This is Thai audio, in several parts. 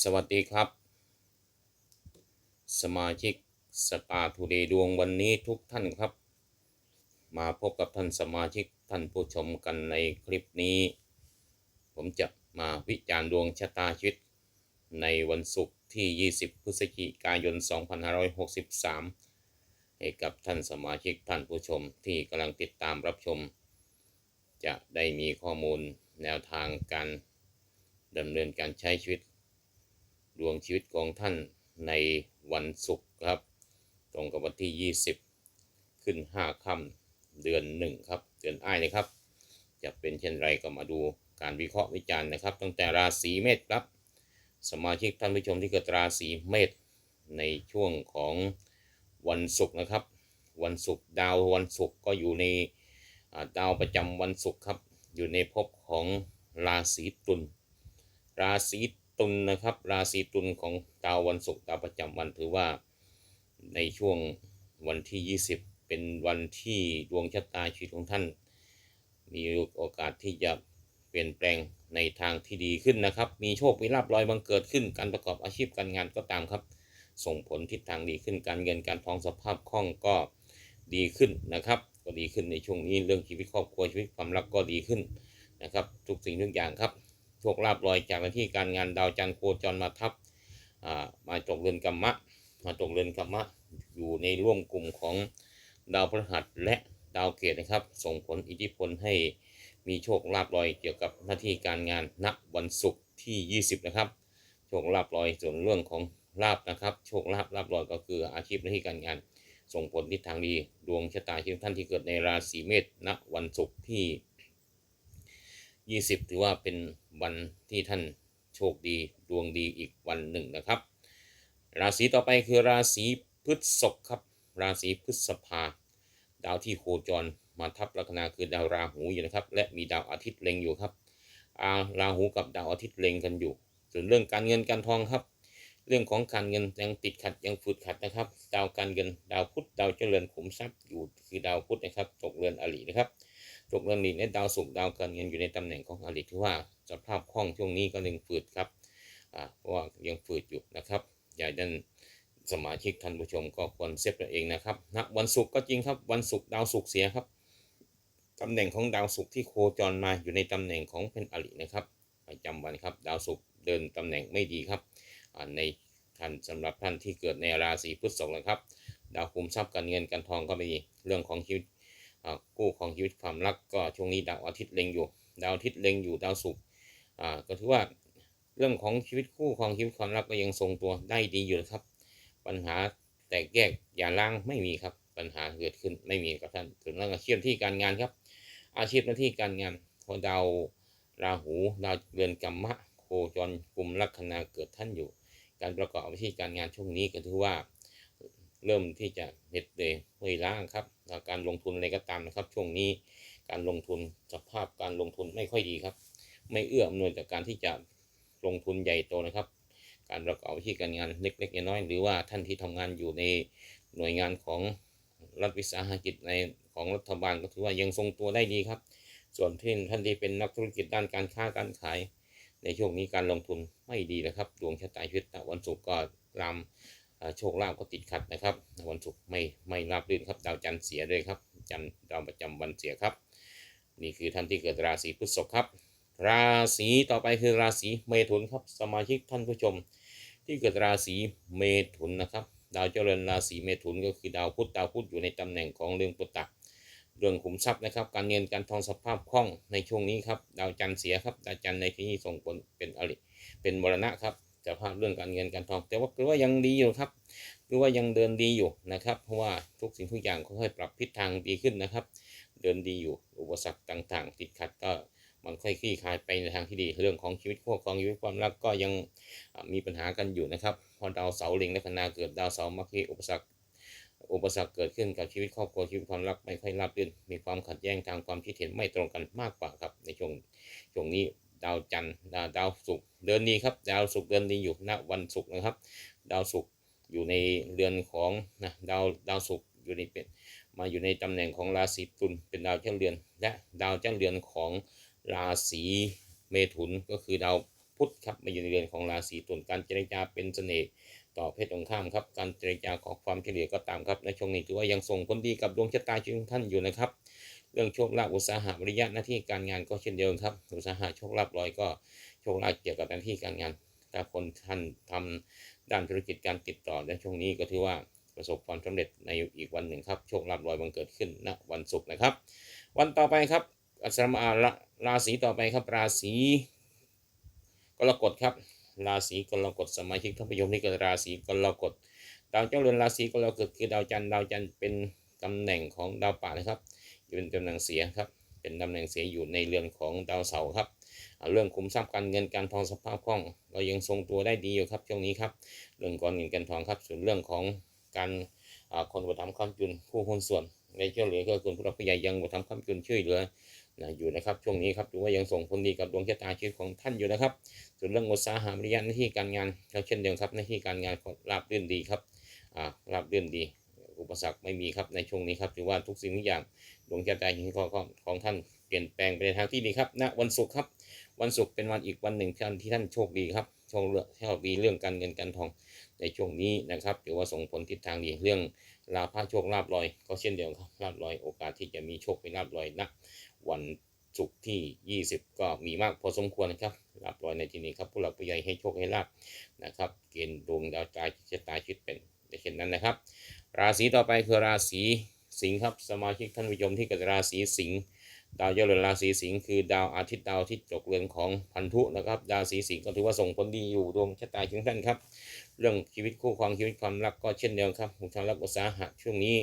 สวัสดีครับ สมาชิกสตาร์ทูเดย์ดวงวันนี้ทุกท่านครับ มาพบกับท่านสมาชิกท่านผู้ชมกันในคลิปนี้ ผมจะมาวิจารณ์ดวงชะตาชีวิต ในวันศุกร์ที่ 20 พฤศจิกายน 2563 ให้กับท่านสมาชิกท่านผู้ชมที่กำลังติดตามรับชม จะได้มีข้อมูลแนวทางการดำเนินการใช้ชีวิต ดวงชีวิตของท่านในวันศุกร์ครับ ตรงกับวันที่ 20 ขึ้น 5ค่ำเดือน 1 ครับ เดือนอ้ายเลยครับ จะเป็นเช่นไรก็มาดูการวิเคราะห์วิจารณ์นะครับ ตั้งแต่ราศีเมษครับ สมาชิกท่านผู้ชมที่เกิดราศีเมษในช่วงของวันศุกร์นะครับ วันศุกร์ดาววันศุกร์ก็อยู่ในดาวประจำวันศุกร์ครับ อยู่ในภพของราศีตุลราศี ตุลนะครับ ราศีตุลของดาววันศุกร์ดาวประจำวันถือว่าในช่วงวันที่ 20 เป็นวันที่ดวงชะตาชีวิตของท่าน มีโอกาสที่จะเปลี่ยนแปลงในทางที่ดีขึ้นนะครับ มีโชคมีลาบลอยบังเกิดขึ้น การประกอบอาชีพการงานก็ตามครับ ส่งผลทิศทางดีขึ้น การเงินการทองสภาพคล่องก็ดีขึ้นนะครับ ก็ดีขึ้นในช่วงนี้เรื่องชีวิตครอบครัวชีวิตความรักก็ดีขึ้นนะครับ ทุกสิ่งทุกอย่างครับ โชคลาภลอยจากหน้าที่การงานดาวจันทร์โคจรมาทับมาตกเรือนกรรมะ มาตกเรือนกรรมะ อยู่ในร่วมกลุ่มของดาวพฤหัสและดาวเกตนะครับ ส่งผลอิทธิพลให้มีโชคลาภลอยเกี่ยวกับหน้าที่การงานณวันศุกร์ที่ 20 นะครับ โชคลาภลอยส่วนเรื่องของลาบนะครับ โชคลาภลาภลอยก็คืออาชีพหน้าที่การงาน ส่งผลทิศทางดีดวงชะตาชีวิตท่านที่เกิดในราศีเมษณวันศุกร์ที่ 20 ถือว่าเป็นวันที่ท่านโชคดีดวงดีอีกวันหนึ่งนะครับ ราศีต่อไปคือราศีพฤษภครับ ราศีพฤษภา ดาวที่โคจรมาทับลัคนาคือดาวราหูอยู่นะครับ และมีดาวอาทิตย์เล็งอยู่ครับอาราหูกับดาวอาทิตย์เล็งกันอยู่ ส่วนเรื่องการเงินการทองครับ เรื่องของการเงินยังติดขัดยังฝืดขัดนะครับ ดาวการเงินดาวพุธดาวเจริญขุมทรัพย์อยู่คือดาวพุธนะครับตกเรือนอรินะครับ ตกเรือนอริและดาวศุกร์ดาวการเงินอยู่ในตำแหน่งของอริถือว่าสภาพคล่องช่วงนี้ก็ยังฝืดครับอ่าเพราะว่ายังฝืดอยู่นะครับอย่าดันสมาชิกท่านผู้ชมก็ควรเซฟตัวเองนะครับณวันศุกร์ก็จริงครับวันศุกร์ดาวศุกร์เสียครับตำแหน่งของดาวศุกร์ที่โคจรมาอยู่ในตำแหน่งของเป็นอรินะครับประจำวันครับดาวศุกร์เดินตำแหน่งไม่ดีครับอ่าในท่านสำหรับท่านที่เกิดในราศีพฤษภนะครับ ดาวคุมทรัพย์การเงินการทองก็ไม่ดีเรื่องของชีวิต กู้ของชีวิตความรักก็ช่วงนี้ดาวอาทิตย์เล็งอยู่ ดาวอาทิตย์เล็งอยู่ดาวศุกร์ก็ถือว่าเรื่องของชีวิตคู่ของชีวิตความรักก็ยังทรงตัวได้ดีอยู่นะครับ ปัญหาแตกแยกอย่าล้างไม่มีครับปัญหาเกิดขึ้นไม่มีกับท่านถึงเรื่องอาชีพที่การงานครับ อาชีพหน้าที่การงานพอดาวราหูดาวเรือนกรรมะโคจรกลุ่มลัคนาเกิดท่านอยู่ การประกอบอาชีพการงานช่วงนี้ก็ถือว่า เริ่มที่จะเหน็ดเหนื่อยเมื่อยล้าครับการลงทุนอะไรก็ตามนะครับ ช่วงนี้การลงทุนสภาพการลงทุนไม่ค่อยดีครับ ไม่เอื้ออำนวยต่อการที่จะลงทุนใหญ่โตนะครับ การประกอบอาชีพการงานเล็กๆน้อยๆหรือว่าท่านที่ทำงานอยู่ในหน่วยงานของรัฐวิสาหกิจในของรัฐบาลก็ถือว่ายังทรงตัวได้ดีครับ ส่วนที่ท่านที่เป็นนักธุรกิจด้านการค้าการขาย ในช่วงนี้การลงทุนไม่ดีนะครับ ดวงชะตาชีวิตวันศุกร์ก็รามอ่า โชคลาภก็ติดขัดนะครับ วันศุกร์ไม่ไม่ราบรื่นครับ ดาวจันทร์เสียด้วยครับ จันทร์ดาวประจำวันเสียครับ นี่คือท่านที่เกิดราศีพฤษภครับ ราศีต่อไปคือราศีเมถุนครับสมาชิกท่านผู้ชม ที่เกิดราศีเมถุนนะครับดาวเจริญราศีเมถุนก็คือดาวพุธดาวพุธอยู่ในตำแหน่งของเรื่องปุตตะเรื่องขุมทรัพย์นะครับ การเงินการทองสภาพคล่องในช่วงนี้ครับ ดาวจันทร์เสียครับ ดาวจันทร์ในที่นี้ส่งผลเป็นอริเป็นมรณะครับ สภาพเรื่องการเงินการทอง แต่ว่าคือว่ายังดีอยู่ครับคือว่ายังเดินดีอยู่นะครับ เพราะว่าทุกสิ่งทุกอย่างค่อยๆปรับทิศทางดีขึ้นนะครับ เดินดีอยู่อุปสรรคต่างๆ ติดขัดก็มันค่อยคลี่คลายไปในทางที่ดี เรื่องของชีวิตคู่ครองชีวิตความรักก็ยังมีปัญหากันอยู่นะครับ พอดาวเสาร์เล็งและคณาเกิดดาวเสาร์มักมีอุปสรรคอุปสรรคเกิดขึ้นกับชีวิตครอบครัวชีวิตความรักไม่ค่อยราบรื่นมีความขัดแย้งทางความคิดเห็นไม่ตรงกันมากกว่าครับในช่วงช่วงนี้ ดาวจันทร์ดาวศุกร์เดินดีครับ ดาวศุกร์เดินดีอยู่ณวันศุกร์นะครับ ดาวศุกร์อยู่ในเรือนของนะดาวดาวศุกร์อยู่ในเป็นมาอยู่ในตำแหน่งของราศีตุลเป็นดาวเจ้าเรือน และดาวเจ้าเรือนของราศีเมถุนก็คือดาวพุธครับมาอยู่ในเรือนของราศีตุลการเจรจาเป็นเสน่ห์ต่อเพศตรงข้ามครับการเจรจาขอความเฉลี่ยก็ตามครับในช่วงนี้ถือว่ายังส่งผลดีกับดวงชะตาชีวิตท่านอยู่นะครับ เรื่องโชคลาภอุตสาหะวิริยะหน้าที่การงานก็เช่นเดิมครับ อุตสาหะโชคลาภลอยก็โชคลาภเกี่ยวกับหน้าที่การงานถ้าคนท่านทำด้านธุรกิจการติดต่อในช่วงนี้ก็ถือว่าประสบความสำเร็จในอีกวันหนึ่งครับ โชคลาภลอยบังเกิดขึ้นณวันศุกร์นะครับ วันต่อไปครับอัสมาราราศีต่อไปครับราศีกรกฎครับ ราศีกรกฎสมาชิกท่านผู้ชมที่กิดราศีกรกฎดาวเจ้าเรือนราศีกรกฎคือดาวจันทร์ดาวจันทร์เป็นตำแหน่งของดาวป่านะครับ เป็นตำแหน่งเสียครับ เป็นตำแหน่งเสียอยู่ในเรือนของดาวเสาร์ครับเรื่องคุมทรัพย์การเงินการทองสภาพคล่อง เรายังทรงตัวได้ดีอยู่ครับช่วงนี้ครับเรื่องการเงินการทองครับ ส่วนเรื่องของการคนอุปถัมภ์ค้ำจุนผู้หุ้นส่วนในช่วยเหลือก็คุณผู้รับผู้ใหญ่ยังอุปถัมภ์ค้ำจุนช่วยเหลือนะอยู่นะครับช่วงนี้ครับถือว่ายังส่งผลดีกับดวงชะตาชีวิตของท่านอยู่นะครับ ส่วนเรื่องอุตสาหะวิริยะหน้าที่การงานก็เช่นเดียวครับหน้าที่การงานราบรื่นดีครับอ่าราบรื่นดี อุปสรรคไม่มีครับในช่วงนี้ครับถือว่าทุกสิ่งทุกอย่าง วงชะตาชีวิตของของของท่านเปลี่ยนแปลงไปในทางที่ดีครับณวันศุกร์ครับ วันศุกร์เป็นวันอีกวันหนึ่งที่ท่านที่ท่านโชคดีครับโชคเรื่องโชคดีเรื่องการเงินการทองในช่วงนี้นะครับถือว่าส่งผลทิศทางดีเรื่องลาภโชคลาภลอย ก็เช่นเดียวครับลาภลอยโอกาสที่จะมีโชคเป็นลาภลอยณวันศุกร์ที่ 20 ก็มีมากพอสมควรนะครับลาภลอยในที่นี้ครับผู้หลักผู้ใหญ่ให้โชคให้ลาภนะครับ เกณฑ์ดวงดาวใจชะตาชีวิตเป็นเช่นนั้นนะครับ ราศีต่อไปคือราศี สิงห์ครับสมาชิกท่านผู้ชมที่เกิดราศีสิงห์ดาวเจริญราศีสิงห์คือดาวอาทิตย์ดาวที่จกเรือนของพันธุนะครับดาวสีสิงห์ก็ถือว่าส่งผลดีอยู่ดวงชะตาของท่านครับ เรื่องชีวิตคู่ครองชีวิตความรักก็เช่นเดียวครับความรักอุตสาหะช่วงนี้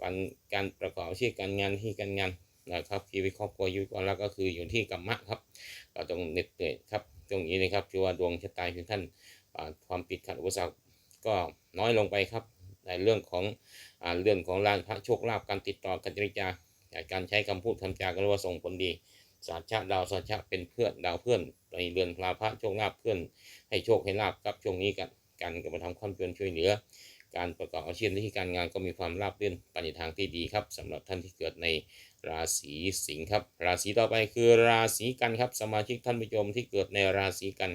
การการประกอบอาชีพการงานที่การงานนะครับชีวิตครอบครัวชีวิตความรักก็คืออยู่ที่กรรมะครับก็ต้องเหน็ดเหนื่อยครับตรงนี้นะครับถือว่าดวงชะตาของท่านความปิดขัดอุปสรรคก็น้อยลงไปครับในเรื่องของ เรื่องของลานพระโชคลาภการติดต่อการเจรจาการใช้คำพูดคำจาก็เรียกว่าส่งผลดีสาชะดาวสาชะเป็นเพื่อนดาวเพื่อนในเรือนพลาพระโชคลาภเพื่อน ให้โชคให้ลาบครับช่วงนี้กันการกระทำความเพียรช่วยเหลือ การประกอบอาชีพที่การงานก็มีความราบรื่นไปในทางที่ดีครับสำหรับท่านที่เกิดในราศีสิงห์ครับ ราศีต่อไปคือราศีกันครับ สมาชิกท่านผู้ชมที่เกิดในราศีกัน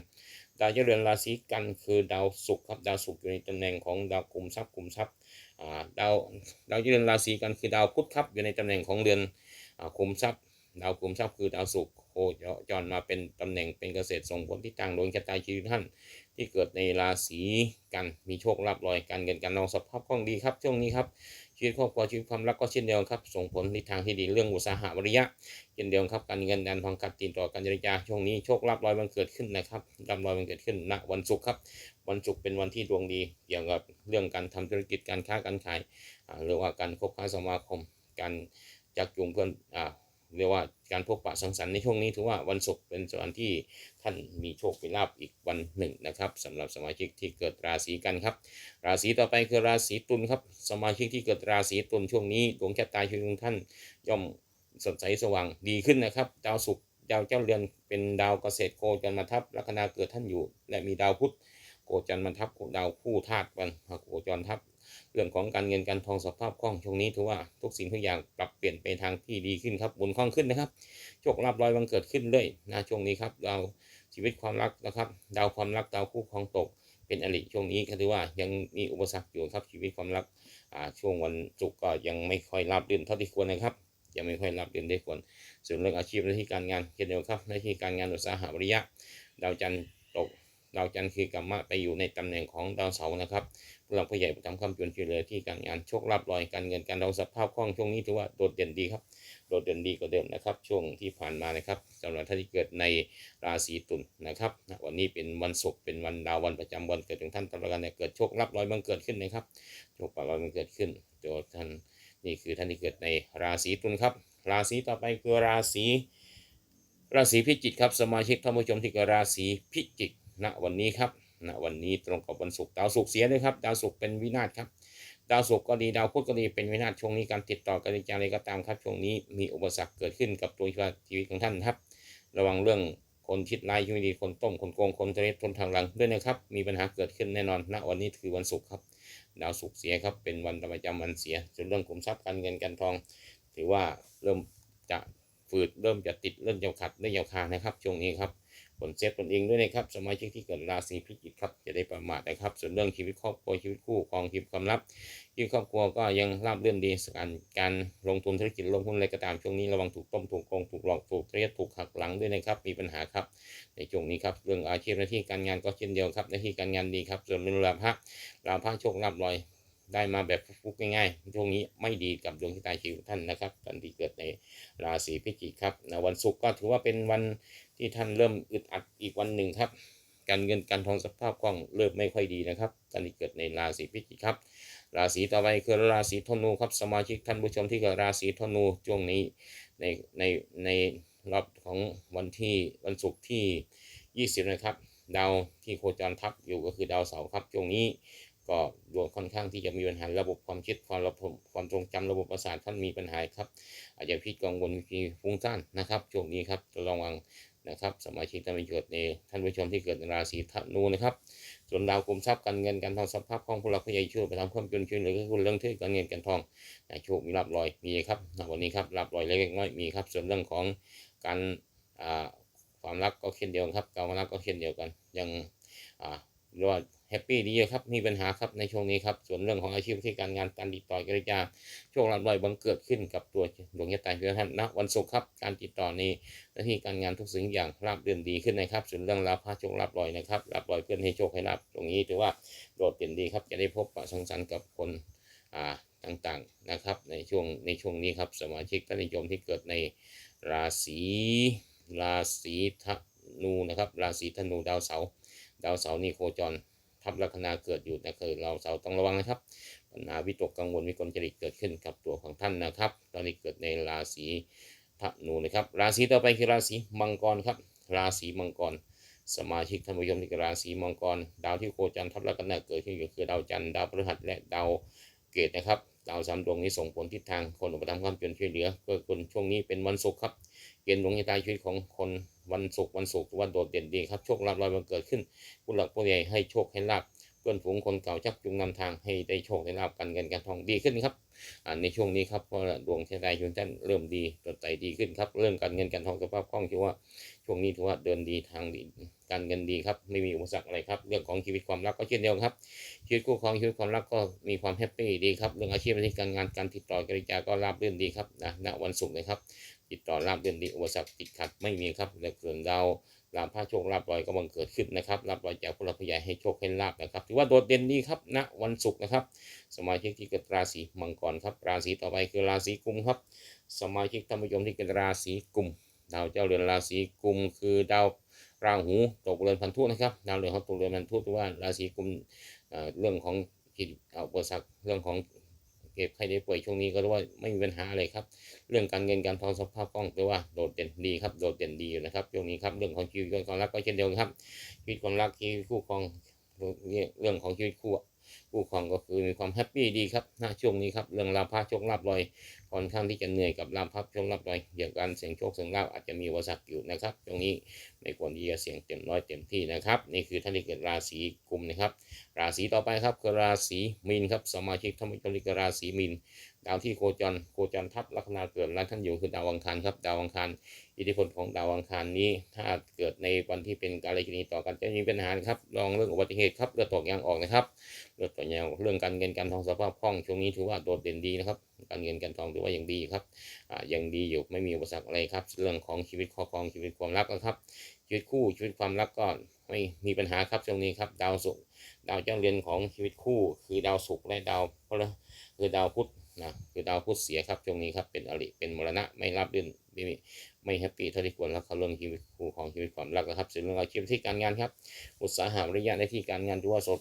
ดาวเจริญราศีกันคือดาวศุกร์ครับดาวศุกร์อยู่ในตำแหน่งของดาวกลุ่มทรัพย์กลุ่มทรัพย์ ดาวดาวเดือนราศีกันคือดาวพุธครับอยู่ในตำแหน่งของเรือนคุมทรัพย์ ดาวคุมทรัพย์คือดาวศุกร์ คจรมาเป็นตำแหน่งเป็นเกษตรส่งผลที่ทางดวงชะตาชีวิตท่าน ที่เกิดในราศีกันมีโชคลาภลอยการเงินการนองสภาพคล่องดีครับช่วงนี้ครับชีวิตครอบครัวชีวิตความรักก็เช่นเดียวกันครับ ส่งผลในทางที่ดีเรื่องอุตสาหะวิริยะเช่นเดียวกันครับการเงินการทองการติดต่อการเจรจาช่วงนี้โชคลาภลอยมันเกิดขึ้นนะครับลาภลอยมันเกิดขึ้นณวันศุกร์ครับ วันศุกร์เป็นวันที่ดวงดีเกี่ยวกับเรื่องการทำธุรกิจการค้าการขายหรือว่าการคบค้าสมาคม การจักจูงเพื่อนอ่า เรียกว่าการพบปะสังสรรค์ในช่วงนี้ถือว่าวันศุกร์เป็นวันที่ท่านมีโชคมีลาภอีกวันหนึ่งนะครับสำหรับสมาชิกที่เกิดราศีกันครับ ราศีต่อไปคือราศีตุลครับ สมาชิกที่เกิดราศีตุลช่วงนี้ดวงชะตาชีวิตของท่านย่อมสดใสสว่างดีขึ้นนะครับ ดาวศุกร์ดาวเจ้าเรือนเป็นดาวเกษตรโคจรมาทับลัคนาเกิดท่านอยู่ และมีดาวพุธโคจรมาทับดาวคู่ธาตุวันโคจรทับ รื่องของการเงินการทองสภาพคล่องช่วงนี้ถือว่าทุกสิ่งทุกอย่างปรับเปลี่ยนไปทางที่ดีขึ้นครับบุญคล่องขึ้นนะครับโชคลาภลอยบังเกิดขึ้นเรื่อยนะช่วงนี้ครับดาวชีวิตความรักนะครับดาวความรักดาวคู่ครองตกเป็นอริช่วงนี้ก็ถือว่ายังมีอุปสรรคอยู่ครับชีวิตความรักอ่าช่วงวันศุกร์ก็ยังไม่ค่อยราบรื่นเท่าที่ควรนะครับยังไม่ค่อยราบรื่นได้ควรส่วนเรื่องอาชีพหน้าที่การงานเช่นเดียวครับหน้าที่การงานอุตสาหะวิริยะดาวจันทร์ตกดาวจันทร์คือกรรมะไปอยู่ในตำแหน่งของดาวเสาร์นะครับ ผู้หลักผู้ใหญ่ทำคำจวนช่วยเลือที่การงานโชคลาภลอยการเงินการดองสภาพคล่องช่วงนี้ถือว่าโดดเด่นดีครับ โดดเด่นดีกว่าเดิมนะครับ ช่วงที่ผ่านมานะครับสำหรับท่านที่เกิดในราศีตุลนะครับวันนี้เป็นวันศุกร์เป็นวันดาววันประจำวันเกิดของท่านตลอดการเนี่ยเกิดโชคลาภลอยบังเกิดขึ้นนะครับโชคลาภลอยบังเกิดขึ้นโดยท่านนี่คือท่านที่เกิดในราศีตุลครับ ราศีต่อไปคือราศีราศีพิจิกครับสมาชิกท่านผู้ชมที่เกิดราศีพิจิกณวันนี้ครับ ณวันนี้ตรงกับวันศุกร์ดาวศุกร์เสียเลยครับดาวศุกร์เป็นวินาศครับดาวศุกร์ก็ดีดาวพุธก็ดีเป็นวินาศช่วงนี้การติดต่อการจาอะไรก็ตามครับช่วงนี้มีอุปสรรคเกิดขึ้นกับตัวชีวิตของท่านครับ ระวังเรื่องคนคิดร้ายชีวิตดีคนต้มคนโกงคนทะเลทนทางหลังด้วยนะครับมีปัญหาเกิดขึ้นแน่นอนณวันนี้คือวันศุกร์ครับดาวศุกร์เสียครับเป็นวันประจำวันเสียส่วนเรื่องขุมทรัพย์การเงินการทอง ถือว่าเริ่มจะฝืดเริ่มจะติดเริ่มจะขัดเริ่มจะคานะครับช่วงนี้ครับ ผลเซฟตนเองด้วยนะครับ สมาชิกที่เกิดราศีพิจิกครับจะได้ประมาทนะครับ ส่วนเรื่องชีวิตครอบครัวชีวิตคู่ครองชีวิตความลับชีวิตครอบครัวก็ยังราบเรื่อนดีการการลงทุนธุรกิจลงทุนอะไรก็ตามช่วงนี้ระวังถูกต้มถูกโกงถูกหลอกถูกเรียดถูกหักหลังด้วยนะครับมีปัญหาครับ ในช่วงนี้ครับเรื่องอาชีพหน้าที่การงานก็เช่นเดียวครับหน้าที่การงานดีครับ ส่วนเรื่องลาภะลาภะโชคลาภลอยได้มาแบบฟุกๆง่ายๆ ช่วงนี้ไม่ดีกับดวงชะตาชีวิตท่านนะครับท่านที่เกิดในราศีพิจิกครับนะวันศุกร์ก็ถือว่าเป็นวัน ที่ท่านเริ่มอึดอัดอีกวันหนึ่งครับ การเงินการทองสภาพคล่องเริ่มไม่ค่อยดีนะครับท่านที่เกิดในราศีพิจิกครับ ราศีต่อไปคือราศีธนูครับสมาชิกท่านผู้ชมที่เกิดราศีธนูช่วงนี้ในในในรอบของวันที่วันศุกร์ที่ 20 นะครับ ดาวที่โคจรทับอยู่ก็คือดาวเสาร์ครับช่วงนี้ก็ดวงค่อนข้างที่จะมีปัญหาระบบความคิดความระบบความทรงจำระบบประสาทท่านมีปัญหาครับ อาจจะพิดกังวลมีฟุ้งซ่านนะครับช่วงนี้ครับระวัง นะครับสมาชิกท่านผู้ชมในท่านผู้ชมที่เกิดในราศีธนูนะครับ ส่วนดาวกลุ่มทรัพย์การเงินการทองสภาพคล่องผู้หลักผู้ใหญ่ช่วยไปทำความจนช่วยเหลือคุณเรื่องที่การเงินการทองนะโชคมีรับรอยมีครับวันนี้ครับรับรอยเล็กน้อยมีครับ ส่วนเรื่องของการความรักก็เช่นเดียวกันครับการรักก็เช่นเดียวกันยัง อ่าเรียกว่าแฮปปี้ดีครับ มีปัญหาครับในช่วงนี้ครับ ส่วนเรื่องของอาชีพที่การงานการติดต่อกิจการโชคลาภลอยบังเกิดขึ้นกับตัวดวงชะตาของท่านนะวันศุกร์ครับ การติดต่อในหน้าที่การงานทุกสิ่งอย่างราบเรื่อนดีขึ้นนะครับ ส่วนเรื่องลาภโชคลาภลอยนะครับลาภลอยเพื่อนให้โชคให้ลาภตรงนี้ถือว่าโดดเด่นดีครับ จะได้พบปะสังสรรค์กับคนอ่าต่างๆนะครับในช่วงในช่วงนี้ครับสมาชิกท่านนิยมที่เกิดในราศีราศีธนูนะครับ ราศีธนูดาวเสาร์ ดาวเสาร์นี่โคจรทับลัคนาเกิดอยู่นะคือเราเสาร์ต้องระวังนะครับ ปัญหาวิตกกังวลวิกลจริตเกิดขึ้นกับตัวของท่านนะครับ ตอนนี้เกิดในราศีธนูนะครับ ราศีต่อไปคือราศีมังกรครับ ราศีมังกร สมาชิกท่านผู้ชมที่เกิดราศีมังกร ดาวที่โคจรทับลัคนาเกิดขึ้นก็คือดาวจันทร์ดาวพฤหัสและดาวเกตนะครับ ดาวสามดวงนี้ส่งผลทิศทางคนอุปถัมภ์ความเปลี่ยนช่วยเหลือก็คนช่วงนี้เป็นวันศุกร์ครับเกณฑ์ดวงชะตาชีวิตของคนวันศุกร์วันศุกร์ถือว่าโดดเด่นดีครับโชคลาภลอยบังเกิดขึ้นผู้หลักผู้ใหญ่ให้โชคให้ลาภเพื่อนฝูงคนเก่าชักจูงนำทางให้ได้โชคได้ลาภกันเงินการทองดีขึ้นครับ ในช่วงนี้ครับเพราะดวงชะตาชีวิตท่านเริ่มดีตดใจดีขึ้นครับ เรื่องการเงินการทองสภาพคล่องถือว่าช่วงนี้ถือว่าเดินดีทางดีการเงินดีครับไม่มีอุปสรรคอะไรครับ เรื่องของชีวิตความรักก็เช่นเดียวกันครับ ชีวิตคู่ครองชีวิตความรักก็มีความแฮปปี้ดีครับเรื่องอาชีพหน้าที่การงานการติดต่อกิจการก็ราบรื่นดีครับนะณวันศุกร์นะครับติดต่อราบเดือนดีอุปสรรคติดขัดไม่มีครับและส่วนดาว ลาภาโชคลาภลอยก็บังเกิดขึ้นนะครับลาภลอยจากผู้หลักผู้ใหญ่ให้โชคให้ลาภนะครับ ถือว่าโดดเด่นดีครับณวันศุกร์นะครับ สมาชิกที่เกิดราศีมังกรครับ ราศีต่อไปคือราศีกุมครับ สมาชิกท่านผู้ชมที่เกิดราศีกุมดาวเจ้าเรือนราศีกุมคือดาวราหูตกเรือนพันธุนะครับดาวเรือนเขาตกเรือนพันธุถือว่าราศีกุมเรื่องของจิตเอาอุปสรรคเรื่องของ เก็บใครได้ป่วยช่วงนี้ก็รู้ว่าไม่มีปัญหาอะไรครับ เรื่องการเงินการทองสภาพคล่องแปลว่าโดดเด่นดีครับโดดเด่นดีอยู่นะครับช่วงนี้ครับเรื่องของชีวิตความรักก็เช่นเดียวกันครับชีวิตความรักชีวิตคู่ครองเรื่องของชีวิตคู่ ผู้ครองก็คือมีความแฮปปี้ดีครับณช่วงนี้ครับเรื่องลาภะโชคลาภลอยค่อนข้างที่จะเหนื่อยกับลาภะโชคลาภลอยเกี่ยวกับการเสี่ยงโชคเสี่ยงลาภอาจจะมีวัสักอยู่นะครับตรงนี้ไม่ควรที่จะเสี่ยงเต็มร้อยเต็มที่นะครับนี่คือท่านที่เกิดราศีกุมนะครับ ราศีต่อไปครับคือราศีมีนครับสมาชิกท่านผู้ชมที่เกิดราศีมีน ดาวที่โคจรโคจรทับลัคนาเกิดและท่านอยู่คือดาวอังคารครับดาวอังคารอิทธิพลของดาวอังคารนี้ ถ้าเกิดในวันที่เป็นกาลกินีต่อกันจะมีปัญหาครับลองเรื่องอุบัติเหตุครับเลือดตกยางออกนะครับเลือดตกยางเรื่องการเงินการทองสภาพคล่องช่วงนี้ถือว่าโดดเด่นดีนะครับ การเงินการทองถือว่ายังดีครับอ่ายังดีอยู่ไม่มีอุปสรรคอะไรครับ เรื่องของชีวิตครอบครองชีวิตความรักนะครับชีวิตคู่ชีวิตความรักก็ไม่มีปัญหาครับช่วงนี้ครับดาวศุกร์ดาวเจ้าเรือนของชีวิตคู่ คือดาวศุกร์และดาวพฤหัสคือดาวพุธ นะคือดาวพุธเสียครับช่วงนี้ครับเป็นอริเป็นมรณะไม่รับรื่นไม่ไม่แฮปปี้เท่าที่ควรแล้วเขาเรื่องชีวิตคู่ของชีวิตความรักนะครับส่วนเรื่องอาชีพที่การงานครับ อุตสาหะระยะในที่การงานถือว่าสด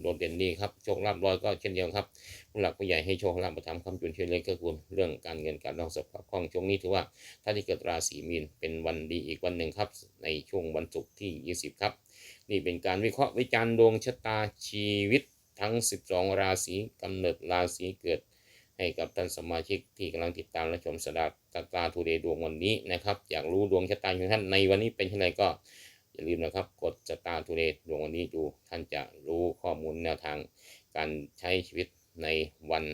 โดดเด่นดีครับโชคลาภลอยก็เช่นเดียวกันครับผู้หลักผู้ใหญ่ให้โชคลาภประทำคำจุนช่วยเหลยก็คือเรื่องการเงินการทองสภาพคล่องช่วงนี้ถือว่าถ้าที่เกิดราศีมีนเป็นวันดีอีกวันหนึ่งครับ ในช่วงวันศุกร์ที่ 20 ครับ นี่เป็นการวิเคราะห์วิจารณ์ดวงชะตาชีวิตทั้ง 12 ราศีกำเนิดราศีเกิด ให้กับท่านสมาชิกที่กำลังติดตามและชมสดาตาตาทูเดย์ดวงวันนี้นะครับ อยากรู้ดวงชะตาของท่านในวันนี้เป็นเช่นไรก็อย่าลืมนะครับ กดสตาร์ทูเดย์ดวงวันนี้ดูท่านจะรู้ข้อมูลแนวทางการใช้ชีวิตในวัน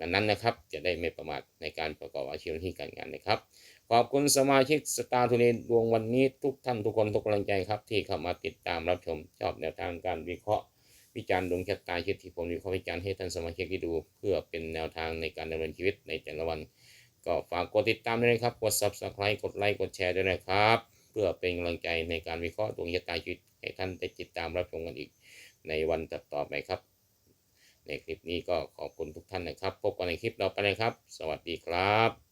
นั้นๆนะครับ จะได้ไม่ประมาทในการประกอบอาชีพหน้าที่การงานนะครับ ขอบคุณสมาชิกสตาร์ทูเดดวงวันนี้ทุกท่านทุกคนทุกกำลังใจครับ ที่เข้ามาติดตามรับชมชอบแนวทางการวิเคราะห์ วิจารณ์ดวงชะตาชีวิตที่ผมวิเคราะห์วิจารณ์ให้ท่านสมาชิกได้ดู เพื่อเป็นแนวทางในการดำเนินชีวิตในแต่ละวัน ก็ฝากกดติดตามด้วยนะครับ กด subscribe กดไลค์กดแชร์ด้วยนะครับ เพื่อเป็นกำลังใจในการวิเคราะห์ดวงชะตาชีวิตให้ท่านได้ติดตามรับชมกันอีกในวันต่อๆไปครับ ในคลิปนี้ก็ขอบคุณทุกท่านนะครับ พบกันในคลิปต่อไปนะครับ สวัสดีครับ